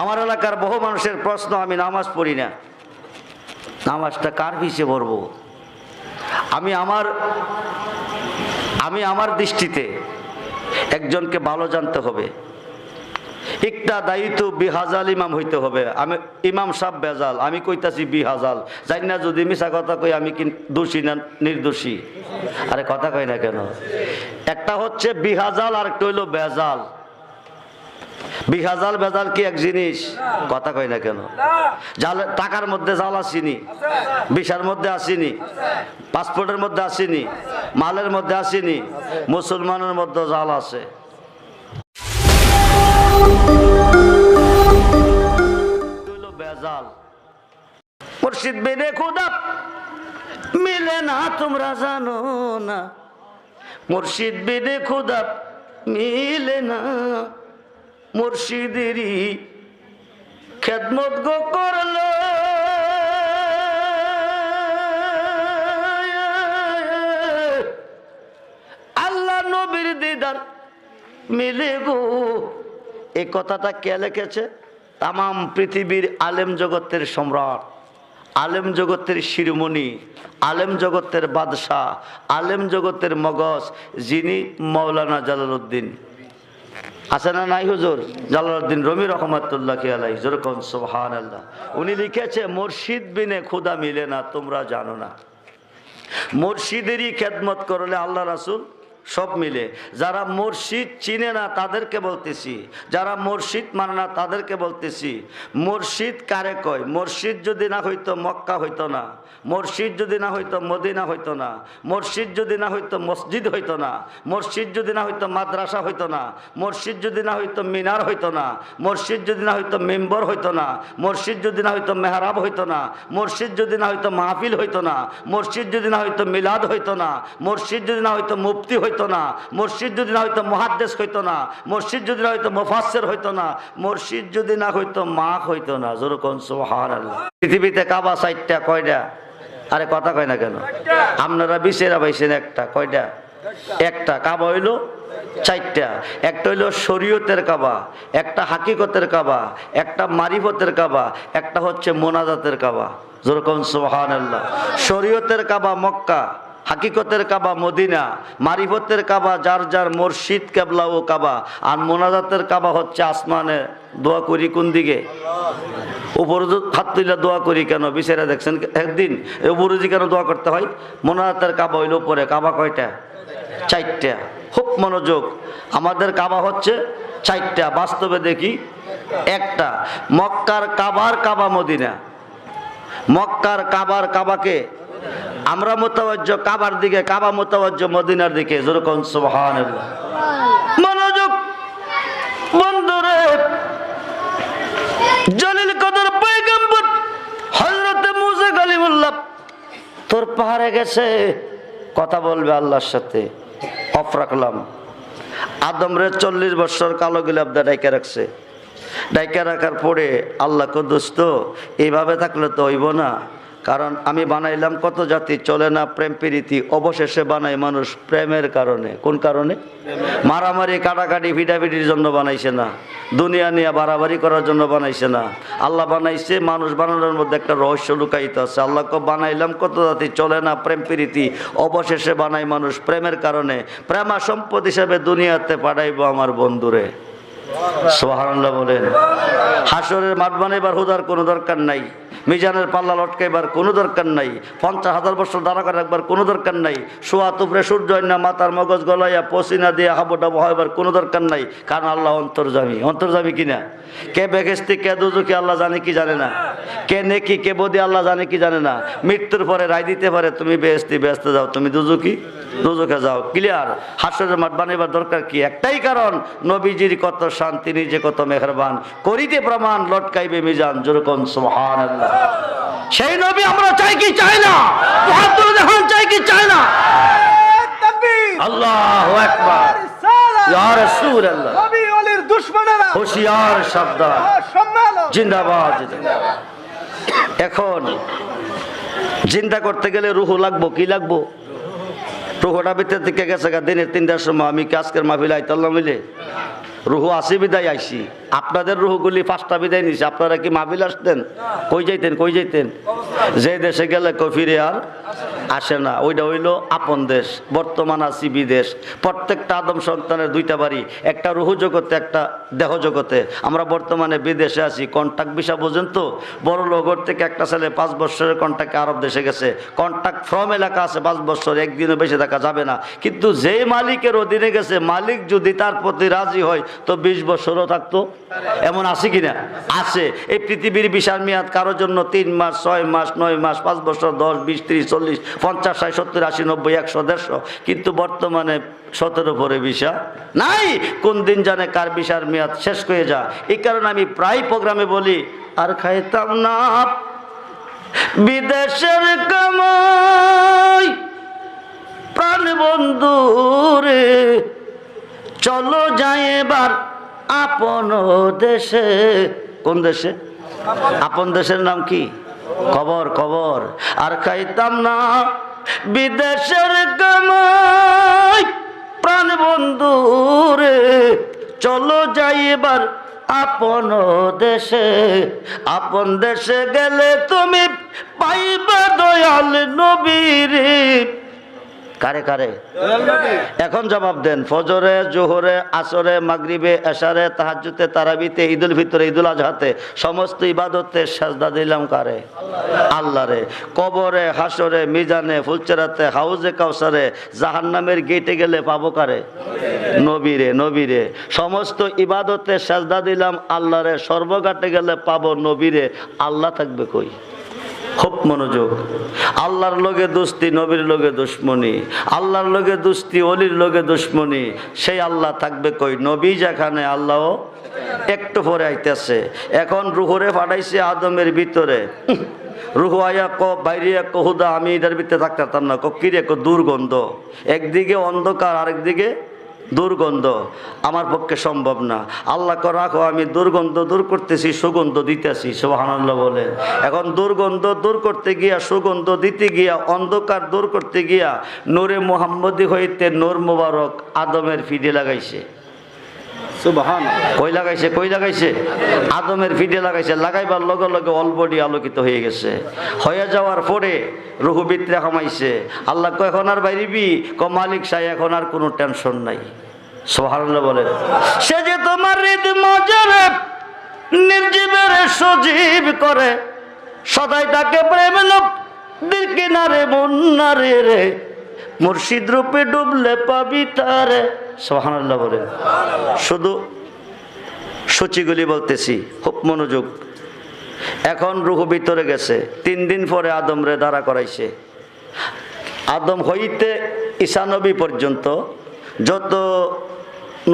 আমার এলাকার বহু মানুষের প্রশ্ন, আমি নামাজ পড়ি না। নামাজটা কার পিছে পড়ব? আমি আমার আমি আমার দৃষ্টিতে একজনকে ভালো জানতে হবে। একটা দায়িত্ব বিহাজাল ইমাম হইতে হবে। আমি ইমাম সাহ বেজাল, আমি কইতাছি বিহাজাল। জানি না যদি মিশা কথা কই, আমি কি দোষী না নির্দোষী? আরে কথা কই না কেন? একটা হচ্ছে বিহাজাল আর একটা হইল বেজাল। বিহাজাল বেজাল কি এক জিনিস? কথা কই না কেন? জাল, টাকার মধ্যে জাল আসিনি। বিশার মধ্যে আসিনি। পাসপোর্টের মধ্যে আসিনি। মালের মধ্যে আসিনি। মুসলমানের মধ্যে জাল আছে। মুর্শিদ মিলে না তোমরা জানো না। মুর্শিদ বেনে খুদা, মিলে না মুর্শিদেরই খেদমত গো করলে। আল্লাহ নবীর দিদার মিলে গো। এই কথাটা কে লিখেছে? তাম পৃথিবীর আলেম জগতের সম্রাট, আলেম জগতের শিরোমণি, আলেম জগতের বাদশাহ, আলেম জগতের মগজ যিনি মৌলানা জালালউদ্দিন। আছে না নাই হুজুর, জালালউদ্দিন রমি রহমতুল্লাহ আলাই যেরকম সোহান আল্লাহ উনি লিখেছে, মুর্শিদ বিনে খুদা মিলে না, তোমরা জানো না। মুর্শিদেরই খেদমত করলে আল্লাহ রাসুল সব মিলে যারা মুর্শিদ চিনে না তাদেরকে বলতেছি যারা মুর্শিদ মানে না তাদেরকে বলতেছি মুর্শিদ কারে কয় মুর্শিদ যদি না হইতো মক্কা হইতো না মুর্শিদ যদি না হইতো মদিনা হইতো না মুর্শিদ যদি না হইতো মসজিদ হইতো না মুর্শিদ যদি না হইতো মাদ্রাসা হইতো না মুর্শিদ যদি না হইতো মিনার হইতো না মুর্শিদ যদি না হইতো মেম্বর হইতো না মুর্শিদ যদি না হইতো মেহরাব হইতো না মুর্শিদ যদি না হইতো মাহফিল হইতো না মুর্শিদ যদি না হইতো মিলাদ হইতো না মুর্শিদ যদি না হইতো মুফতি হইতো না, মুর্শিদ যদি না হইতো মহাদ্দেশ হইতো না মসজিদ যদি না হইতো মুফাসসির হইতো না, মুর্শিদ যদি না হইতো মাখ হইতো না। যেরকম সুবহানাল্লাহ। পৃথিবীতে কাবা সাইটটা কয়টা? আরে কথা কয় না কেন? আপনারা বিশেরা পাইছেন একটা, কয়টা? একটা, কাবা হইল চারটা। একটা হইল শরীয়তের কাবা, একটা হাকিকতের কাবা, একটা মারিফতের কাবা, একটা হচ্ছে মোনাজাতের কাবা। যেরকম সোহান আল্লাহ শরীয়তের কাবা মক্কা হাকিকতের কাবা মদিনা, মারিফতের কাবা, যার যার মসজিদ কেবলা ও কাবা, আর মোনাজাতের কাবা হচ্ছে আসমানে দোয়া করি কোন দিকে? উপরে হাত তুলে দোয়া করি কেন? বিছেরা দেখছেন একদিন উপরে কেন দোয়া করতে হয়? মোনাজাতের কাবা হইল উপরে, কাবা কয়টা? চারটা। খুব মনোযোগ। আমাদের কাবা হচ্ছে চারটা। বাস্তবে দেখি একটা। মক্কার কাবার কাবা মদিনা। মক্কার কাবার কাবাকে আমরা মোতাবজ্জ কাবার দিকে, কাবা মোতাবজ্জ মদিনার দিকে যেরকম সুবহান মনোযোগ, বন্ধুরে জলিল কদর পয়গম্বর হজরতে মুসা কালিমুল্লাহ তোর পাহাড়ে গেছে। কথা বলবে আল্লাহর সাথে। অফ রাখলাম। আদম রে চল্লিশ বছর কালো গিলাপ দা ডাইকে রাখছে। ডাইকে রাখার পরে আল্লাহ কদোস্ত এইভাবে থাকলে তো হইব না। কারণ আমি বানাইলাম কত জাতি, চলে না প্রেম প্রীতি, অবশেষে বানাই মানুষ প্রেমের কারণে। কোন কারণে? মারামারি, কাটাকাটি ফিটাফিটির জন্য বানাইছে না। দুনিয়া নিয়ে বাড়াবাড়ি করার জন্য বানাইছে না। আল্লাহ বানাইছে, মানুষ বানানোর মধ্যে একটা রহস্য লুকাইতে আছে। আল্লাহকে বানাইলাম কত জাতি, চলে না প্রেম প্রীতি, অবশেষে বানাই মানুষ প্রেমের কারণে। প্রেমা সম্পদ হিসাবে দুনিয়াতে পাঠাইবো আমার বন্ধুরে। সোহানাল্লাহ বলেন। হাসরের মাঠ বানাইবার হুদার কোনো দরকার নাই। মিজানের পাল্লা লটকাইবার কোনো দরকার নাই। পঞ্চাশ হাজার বছর দাঁড়া করে রাখবার কোনো দরকার নাই। শোয়া তুপরে সূর্য না, মাথার মগজ গলাইয়া পসিনা দিয়ে হাবো ডাবো হইবার কোনো দরকার নাই। কারণ আল্লাহ অন্তর্জামী। অন্তর্জামী কিনা কে বেগেস্তি কে দুজুকি আল্লাহ জানে কি জানে না। কে নেকি, কে বদি, আল্লাহ জানে কি জানে না। মৃত্যুর পরে রায় দিতে পারে, তুমি বেহেস্তি ব্যস্ত যাও, তুমি দুজুকি দুজকে যাও। ক্লিয়ার? হাসরের মাঠ বানাইবার দরকার কি? একটাই কারণ, নবীজির কত শান্তি, নিজে কত মেহরবান। করিতে প্রমাণ, লটকাইবে মিজান যেরকম সুবহান সেই নবী আমরা চাই কি চাই না? মহাত্মা দেখান চাই কি চাই না? আল্লাহ একবার হুশিয়ার সম্মেলন জিন্দাবাদ। এখন চিন্তা করতে গেলে রুহু লাগবো কি লাগবো? রুহুটা ভিতর থেকে গেছে দিনের তিনটার সময় আমি কি আজকের মাহফিল আইতাল্লাম মিলে? রুহু আসি বিদায় আইসি। আপনাদের রুহগুলি পাঁচটা বিদায় নিছে। আপনারা কি মাহবিল আসতেন? কই যাইতেন কই যাইতেন? যে দেশে গেলে কফিরে আর আসে না। ওইটা হইল আপন দেশ, বর্তমান আছি বিদেশ। প্রত্যেকটা আদম সন্তানের দুইটা বাড়ি, একটা রুহু জগতে, একটা দেহ জগতে। আমরা বর্তমানে বিদেশে আছি কন্ট্যাক্ট ভিসা বোঝেন তো? বড় লগর থেকে একটা ছেলে পাঁচ বছরের কন্ট্যাক্টে আরব দেশে গেছে। কন্ট্যাক্ট ফ্রম এলাকা আছে পাঁচ বছর, একদিনও বেশি থাকা যাবে না। কিন্তু যে মালিকের অধীনে গেছে, মালিক যদি তার প্রতি রাজি হয়, তো বিশ বছরও থাকতো। এমন আছে কিনা? আছে। এই পৃথিবীর বিশাল মেয়াদ কারোর জন্য তিন মাস, ছয় মাস, নয় মাস, পাঁচ বছর, দশ, বিশ, ত্রিশ, চল্লিশ, পঞ্চাশ, ষাট, সত্তর, আশি, নব্বই, একশো, দেড়শো। কিন্তু বর্তমানে সতেরো পরে ভিসা নাই। কোন দিন জানে কার ভিসার মেয়াদ শেষ হয়ে যা এই কারণে আমি প্রায় প্রোগ্রামে বলি, আর খাইতাম না। বিদেশের কামাই প্রাণ বন্ধু রে চলো যাই এবার। আপন দেশে, কোন দেশে? আপন দেশের নাম কি? কবর কবর। আর খাইতাম না বিদেশের কামাই। প্রাণ বন্ধু রে, চলো যাই এবার আপন দেশে। আপন দেশে গেলে তুমি কারে কারে? এখন জবাব দেন ফজরে জোহরে আসরে মাগরিবে এশারে তাহাজুতে তারাবিতে ঈদুল ভিতরে ঈদুল আজহাতে সমস্ত ইবাদতে সাজদা দিলাম কারে? আল্লাহরে কবরে হাসরে মিজানে ফুলচেরাতে হাউজে কাউসারে জাহান্নামের গেটে গেলে পাবো কারে? নবীরে নবীরে সমস্ত ইবাদতে সাজদা দিলাম আল্লাহরে সর্বঘাটে গেলে পাবো নবীরে আল্লাহ থাকবে কই? খুব মনোযোগ। আল্লাহর লগে দোস্তি নবীর লগে দুশ্মনী। আল্লাহর লগে দোস্তি অলির লগে দুশ্মনী। সেই আল্লাহ থাকবে কই? নবী যেখানে আল্লাহ একটু পরে আইতেছে। এখন রুহরে পাঠাইছে আদমের ভিতরে। উহ, রুহু আয়া ক বাইরে ক হুদা আমি এটার ভিতরে থাকতে পারতাম না। ক কিরে ক দুর্গন্ধ। একদিকে অন্ধকার আরেকদিকে দুর্গন্ধ আমার পক্ষে সম্ভব না। আল্লাহ কর রাখো, আমি দুর্গন্ধ দূর করতেছি, সুগন্ধ দিতেছি। সোহানাল্লাহ বলে এখন দুর্গন্ধ দূর করতে গিয়া, সুগন্ধ দিতে গিয়া, অন্ধকার দূর করতে গিয়া, নূরে মোহাম্মদী হইতে নূর মুবারক আদমের ফিডে লাগাইছে। কই লাগাইছে কই লাগাইছে? আদমের ফিডে লাগাইছে, লাগাইবার লগে লগে অলবডি আলোকিত হয়ে গেছে। হয়ে যাওয়ার পরে রুহু বিত্রে হামাইছে। আল্লাহ কো এখন আর বাইরিবি? ক মালিক সাই এখন আর কোনো টেনশন নাই। সোহারাল্লাহ বলেন। সে যে তোমার হৃদ মজারে নির্জীবের সজীব করে, সদাই তাকে প্রেম লোক দিল কিনারে মুন্নারে রে। মুর্শিদ রূপে ডুবলে পাবি তারে। সোহানাল্লাহ বলেন। শুধু সূচিগুলি বলতেছি, খুব মনোযোগ। এখন রুহু ভিতরে গেছে, তিন দিন পরে আদম রে দাঁড়া করাইছে। আদম হইতে ঈশানবী পর্যন্ত যত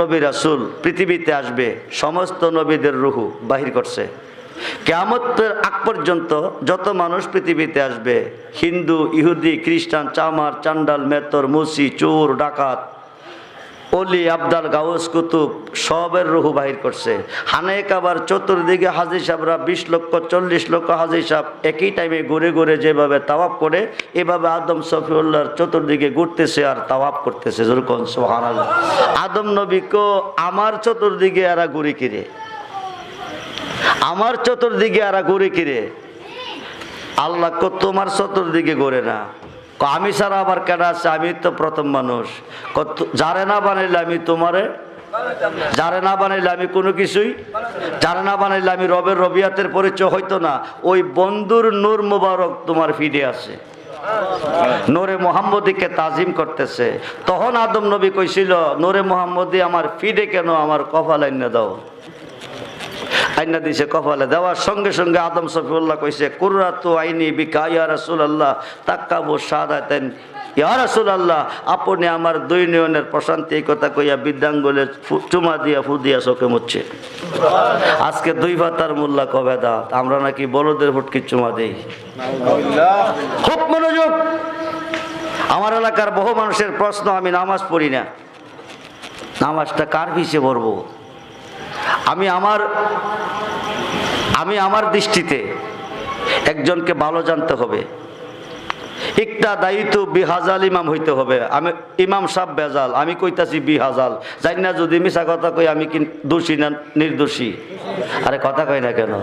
নবী রাসুল পৃথিবীতে আসবে, সমস্ত নবীদের রুহু বাহির করছে। কেয়ামতের আগ পর্যন্ত যত মানুষ পৃথিবীতে আসবে, হিন্দু, ইহুদি, খ্রিস্টান, চামার, চান্ডাল, মেতর, মুসি, চোর, ডাকাত অলি আবদাল গাউস কুতুব সবের রুহু বাহির করছে। হানে কাবার চতুর্দিকে হাজি সাহেবরা বিশ লক্ষ, চল্লিশ লক্ষ হাজি সাহেব একই টাইমে ঘুরে ঘুরে যেভাবে তাওয়াপ করে, এভাবে আদম সফিউল্লাহর চতুর্দিকে ঘুরতেছে আর তাওয়াপ করতেছে। যেরকম সোহান আদম নবীকে আমার চতুর্দিকে এরা ঘুরে কিরে আমার চতুর্দিকে এরা ঘুরে কিরে আল্লাহ তোমার চতুর্দিকে ঘুরে না। আমি ছাড়া আবার কেনা আছে? আমি তো প্রথম মানুষ। যারে না বানাইলে আমি তোমারে, যারে না বানাইলে আমি কোনো কিছুই, যারে না বানাইলে আমি রবের রবিয়াতের পরিচয় হইতো না। ওই বন্ধুর নূর মুবারক তোমার ফিডে আছে। নোরে মোহাম্মদীকে তাজিম করতেছে। তখন আদম নবী কইছিল, নোরে মোহাম্মদী, আমার ফিডে কেন আমার কপাল আইনা দাও? আইনা দিছে কপালে দেওয়ার সঙ্গে সঙ্গে আদম সফিউল্লাহ কইছে, কুর্রাতু আইনি বিকা, ইয়া রাসূলুল্লাহ, তাক্কাবু শাহাদাতান। ইয়া রাসূলুল্লাহ, আপনি আমার দুই নয়নের প্রশান্তি এই কথা কইয়া বিদ্যাঙ্গলে চুমা দিয়া, ফু দিয়া চোখে মুচ্ছে। আজকে দুই ভাতার মোল্লা কবে দাঁত? আমরা নাকি বলদের ফুটকি চুমা দেই? খুব মনোযোগ। আমার এলাকার বহু মানুষের প্রশ্ন, আমি নামাজ পড়ি না। নামাজটা কার পিছিয়ে পড়ব? আমি আমার আমি আমার দৃষ্টিতে একজনকে ভালো জানতে হবে। একটা দায়িত্ব বিহাজাল ইমাম হইতে হবে। আমি, ইমাম সাহ বেজাল, আমি কইতাছি বিহাজাল। জানি না যদি মিশা কথা কই, আমি কি দোষী না নির্দোষী? আরে কথা কই না কেন?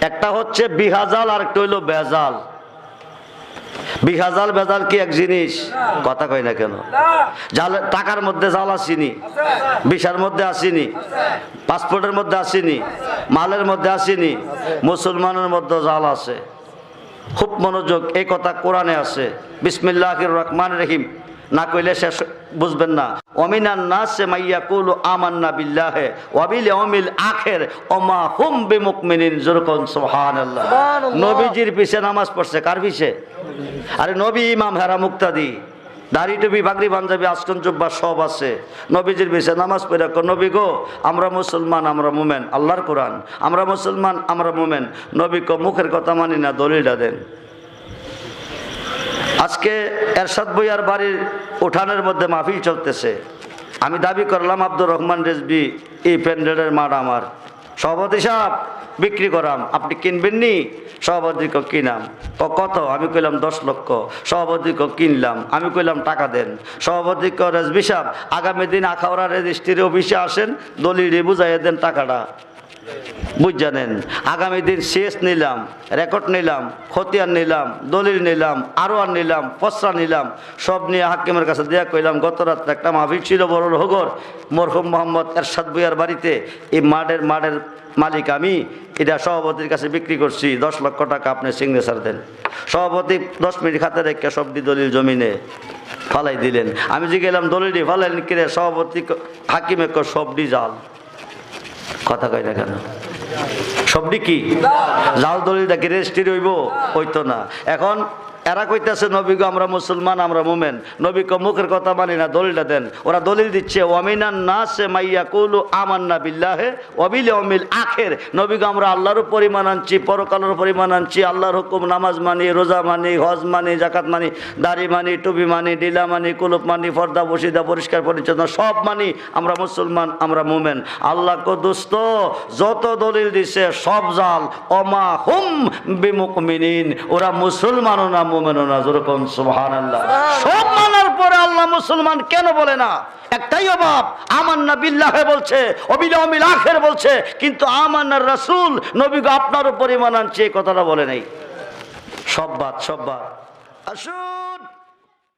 একটা হচ্ছে বিহাজাল আর একটা হইল বেজাল। বিহাজাল বেজাল কি এক জিনিস? কথা কয় না কেন? জাল, টাকার মধ্যে জাল আসিনি বিশার মধ্যে আসিনি, পাসপোর্টের মধ্যে আসিনি, মালের মধ্যে আসিনি, মুসলমানের মধ্যে জাল আছে। খুব মনোযোগ, এই কথা কোরআনে আছে। বিসমিল্লাহ রহমান রহিম। না কইলে শেষ বুঝবেন না। অমিনান নাসে মাইয়া কুল আমান্না বিল্লাহে ওয়াবিল অমিল আখের ওমা হুম বিমুকমিনিন। জুরকুন সুবহানাল্লাহ। নবীজির পিছে নামাজ পড়ছে কার পিছে? আরে নবী ইমাম হেরা মুক্তাদি। দাড়ি টুপি বাগরি পাঞ্জাবি আসকন জুব্বা সব আছে। নবীজির বিষয়ে নামাজ পড়ে কো, নবী গো আমরা মুসলমান আমরা মুমেন আল্লাহর কোরআন। আমরা মুসলমান আমরা মুমেন। নবী কো মুখের কথা মানি না দলিলটা দেন। আজকে এরশাদ বইয়ার বাড়ির উঠানের মধ্যে মাহফিল চলতেছে। আমি দাবি করলাম, আব্দুর রহমান রেজবি, এই প্যান্ডেলের মাঠ আমার। সভাপতি সাহেব, বিক্রি করাম। আপনি কিনবেন নি? সভাপতি ক কিনাম। ক কত? আমি কইলাম, দশ লক্ষ। সভাপতি কিনলাম। আমি কইলাম, টাকা দেন। সভাপতি ক রেজবি সাহেব, আগামী দিন আখাউড়া রেজিস্ট্রির অফিসে আসেন দলিল বুঝাইয়া দেন টাকাটা। বুঝ জানেন আগামী দিন শেষ নিলাম, রেকর্ড নিলাম, খতিয়ান নিলাম, দলিল নিলাম আরোয়ার নিলাম পসরা নিলাম, সব নিয়ে হাকিমের কাছে দেয়া কইলাম, গত রাত্রে একটা মাহফিল ছিল বড় হগর, মরহুম মোহাম্মদ এরশাদ ভুইয়ার বাড়িতে। এই মাঠের মাঠের মালিক আমি, এটা সভাপতির কাছে বিক্রি করছি, দশ লক্ষ টাকা আপনি সিগনেচার দেন। সভাপতি দশ মিনিট খাতে রেখে সবটি দলিল জমিনে ফালাই দিলেন। আমি যে গেলাম দলিলটি ফালাইলেন, কিরে সভাপতি হাকিমে ক সবটি জাল। কথা কয় কেন? সবটি কি? লাল দলিল দেখে রেজিস্ট্রি হইব হইতো না। এখন এরা কইতেছে, নবী গো, আমরা মুসলমান, আমরা মুমেন। নবী কো, মুখের কথা মানি না, দলিলটা দেন। ওরা দলিল দিচ্ছে, ওয়ামিনান নাসে মাইয়া কুলু আমান্না বিল্লাহে ওয়াবিল অমিল আখের। নবী গো, আমরা আল্লাহর পরিমাণ আনছি, পরকালের পরিমাণ আনছি, আল্লাহর হুকুম, নামাজ মানি, রোজা মানি, হজ মানি জাকাত মানি, দাড়ি মানি, টুপি মানি, ডিলা মানি, কুলুপ মানি, ফর্দা, বসিদা, পরিষ্কার, পরিচ্ছন্ন, সব মানি, আমরা মুসলমান, আমরা মুমেন। আল্লাহ কো, দোস্ত, যত দলিল দিছে, সব জাল অমা হুম বিমুকমিনিন। ওরা মুসলমানও না না যেরকম আল্লাহ সব মানার পরে আল্লাহ মুসলমান কেন বলে না? একটাই অভাব, আমান্না বিল্লাহে বলছে অবিল অমিল আখের বলছে, কিন্তু আমান্নার রাসূল নবী আপনার পরিমাণ আনছে, এই কথাটা বলে নেই। সব বাদ সব বাদ। আসুন।